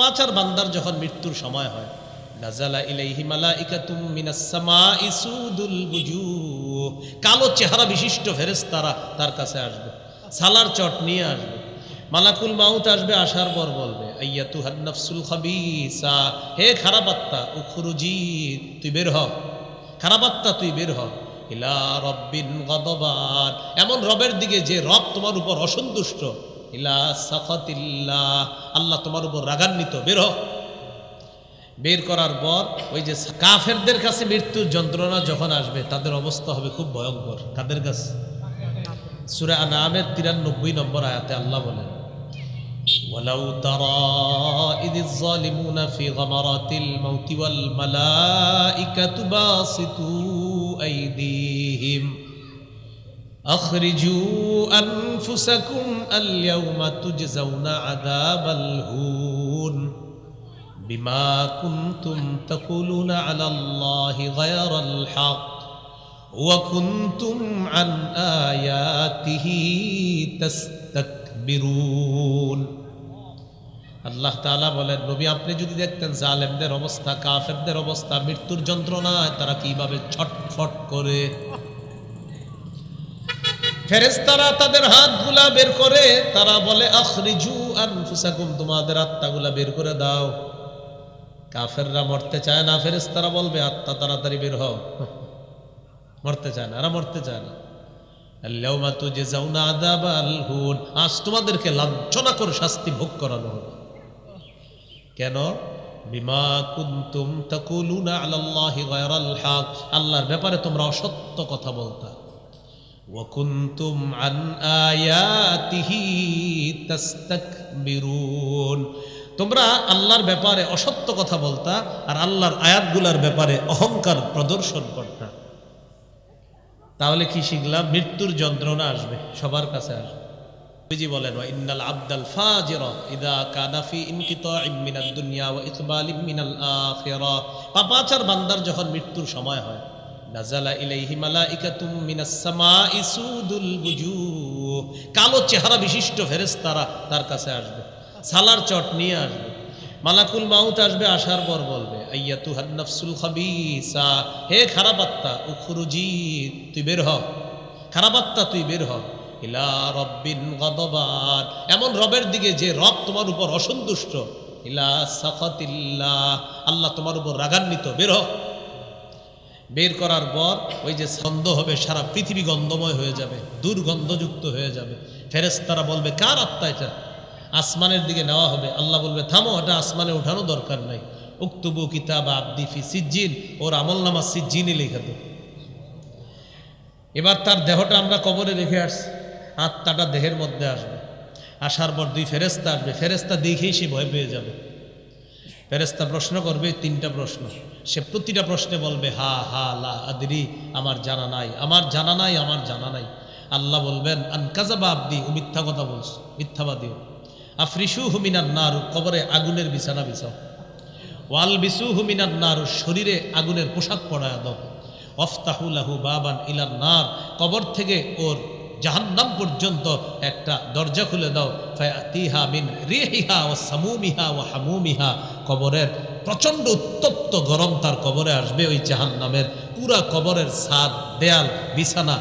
পাচার বান্দার যখন মৃত্যুর সময় হয় নাজালা ইলাইহি মালাইকাতুম মিনাস সামাই কালো চেহারা বিশিষ্ট ফেরেশতারা তার কাছে আসবে, সালার চট নিয়ে আসবে, মালাকুল মাউত আসবে, আসার পর বলবে আইয়াতু হান্নাফসুল খাবিসা, হে খারাপ আত্মা, উখরুজি, তুই বের হ, খারাপ আত্মা, তুই বের হ, ইলা রব্বিন গদবান, এমন রবের দিকে যে রব তোমার উপর অসন্তুষ্ট ইলা সাখাতিল্লাহ আল্লাহ তোমার উপর রাগান্বিত বের হ বের করার পর ওই যে কাফেরদের কাছে মৃত্যুর যন্ত্রণা যখন আসবে তাদের অবস্থা হবে খুব ভয়ঙ্কর কাদের কাছে সুরে আনামের তিরানব্বই নম্বর আয়াতে আল্লাহ বলেন ولو ترى إذ الظالمون في غمرات الموت والملائكة باسطوا أيديهم أخرجوا أنفسكم اليوم تجزون عذاب الهون بما كنتم تقولون على الله غير الحق وكنتم عن آياته تستكبرون আল্লাহ তাআলা বলেন নবী আপনি যদি দেখতেন জালেমদের অবস্থা কাফেরদের অবস্থা মৃত্যুর যন্ত্রণায় তারা কিভাবে ছটফট করে ফেরেশতারা তাদের হাতগুলা বের করে, তারা বলে, আখরিজু আনফুসাকুম, তোমাদের আত্মাগুলা বের করে দাও। কাফেররা মরতে চায় না, ফেরেশতারা বলবে, আত্মা, তাড়াতাড়ি বের হও। মরতে চায় না, এরা মরতে চায় না। আল্লাহুম্মা তুজজাউনা আযাবাল হুন, আজ তোমাদেরকে লাঞ্ছনা করে শাস্তি ভোগ করানো হবে। কেন? বিমা কুনতুম তাকুলুনা আলাল্লাহি গায়রাল হক, আল্লাহর ব্যাপারে তোমরা অসত্য কথা বলতা। কুনতুম আন আয়াতিহি তাস্তাকবিরুন তোমরা আল্লাহর ব্যাপারে অসত্য কথা বলতা আর আল্লাহর আয়াতগুলার ব্যাপারে অহংকার প্রদর্শন করতা। তাহলে কি শিখলাম? মৃত্যুর যন্ত্রণা আসবে, সবার কাছে আসবে। বলেন আবদাল দুনিয়া মিনাল পাপাচার বান্দার যখন মৃত্যুর সময় হয় কালো চেহারা বিশিষ্ট ফেরেশতারা তার কাছে আসবে, সালার চট নিয়ে আসবে। মালাকুল মাউত আসবে আসার পর বলবে আইয়াতু হান্নাফসুল খাবিসা। হে খারাপ আত্মা, উখরুজি, তুই বের হ। খারাপ আত্মা, তুই বের হ। ইলা রব্বিন গদবান। এমন রবের দিকে যে রব তোমার উপর অসন্তুষ্ট, ইলা সাখাতিল্লাহ। আল্লাহ তোমার উপর রাগান্বিত, বের হ। বের করার পর ওই যে ছন্দ হবে, সারা পৃথিবী গন্ধময় হয়ে যাবে, দুর্গন্ধযুক্ত হয়ে যাবে। ফেরেশতারা বলবে, কার আত্মা এটা? আসমানের দিকে নেওয়া হবে। আল্লাহ বলবে, থামো, এটা আসমানে উঠানো দরকার নাই। উক্তবু কিতাব আব্দি ফি সিজ্জিন। ওর আমল নামা সিজ্জিনই লেখা দো এবার তার দেহটা আমরা কবরে রেখে আসছি। আত্মাটা দেহের মধ্যে আসবে। আসার পর দুই ফেরেস্তা আসবে। ফেরেস্তা দেখেই সে ভয় পেয়ে যাবে। ফেরেস্তা প্রশ্ন করবে, তিনটা প্রশ্ন। সে প্রতিটা প্রশ্নে বলবে, হা হা, লা আদরি, আমার জানা নাই, আমার জানা নাই, আমার জানা নাই। আল্লাহ বলবেন আনকাজাবা আব্দি, ও মিথ্যা কথা বলছো, মিথ্যাবাদী আফরিসু হুমিনার নার কবরে আগুনের বিছানা বিছাও। ওয়াল বিসু হুমিনার নার শরীরে আগুনের পোশাক পরায় দাও। অফতাহুলাহু বাবান ইলার নার, কবর থেকে ওর জাহান্নাম পর্যন্ত একটা দরজা খুলে দাও। ফায়াতিহা মিন রিহিহা ও সামুমিহা ও হামুমিহা। কবরের প্রচণ্ড উত্তপ্ত গরম তার কবরে আসবে, ওই জাহান্নামের পুরা কবরের ছাদ, দেয়াল, বিছানা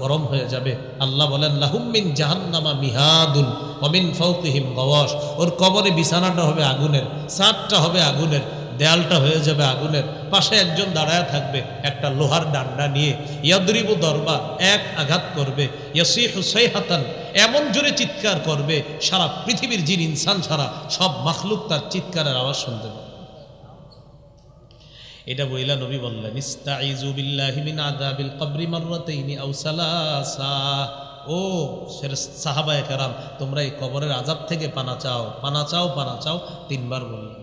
গরম হয়ে যাবে। আল্লাহ বলেন লাহুমিন জাহান্নামা মিহাদুল অমিন ফৌকিহিম গওয়াস ওর কবরে বিছানাটা হবে আগুনের, ছাদটা হবে আগুনের, দেয়ালটা হয়ে যাবে আগুনের। পাশে একজন দাঁড়ায় থাকবে, একটা লোহার ডান্ডা নিয়ে। ইয়াদরিব দরবা এক আঘাত করবে ইয়াসি হুসাই হাতান এমন জোরে চিৎকার করবে, সারা পৃথিবীর জিন ইনসান ছাড়া সব মাখলুক তার চিৎকারের আওয়াজ শুনতে এটা বইলা নবী বললেন ইস্তাইজু বিল্লাহি মিন আযাবিল কবরি মাররাতাইনি আও সালাসা। ও সাহাবায়ে কেরাম, তোমরা এই কবরের আযাব থেকে পানা চাও পানা চাও পানা চাও, তিনবার বললেন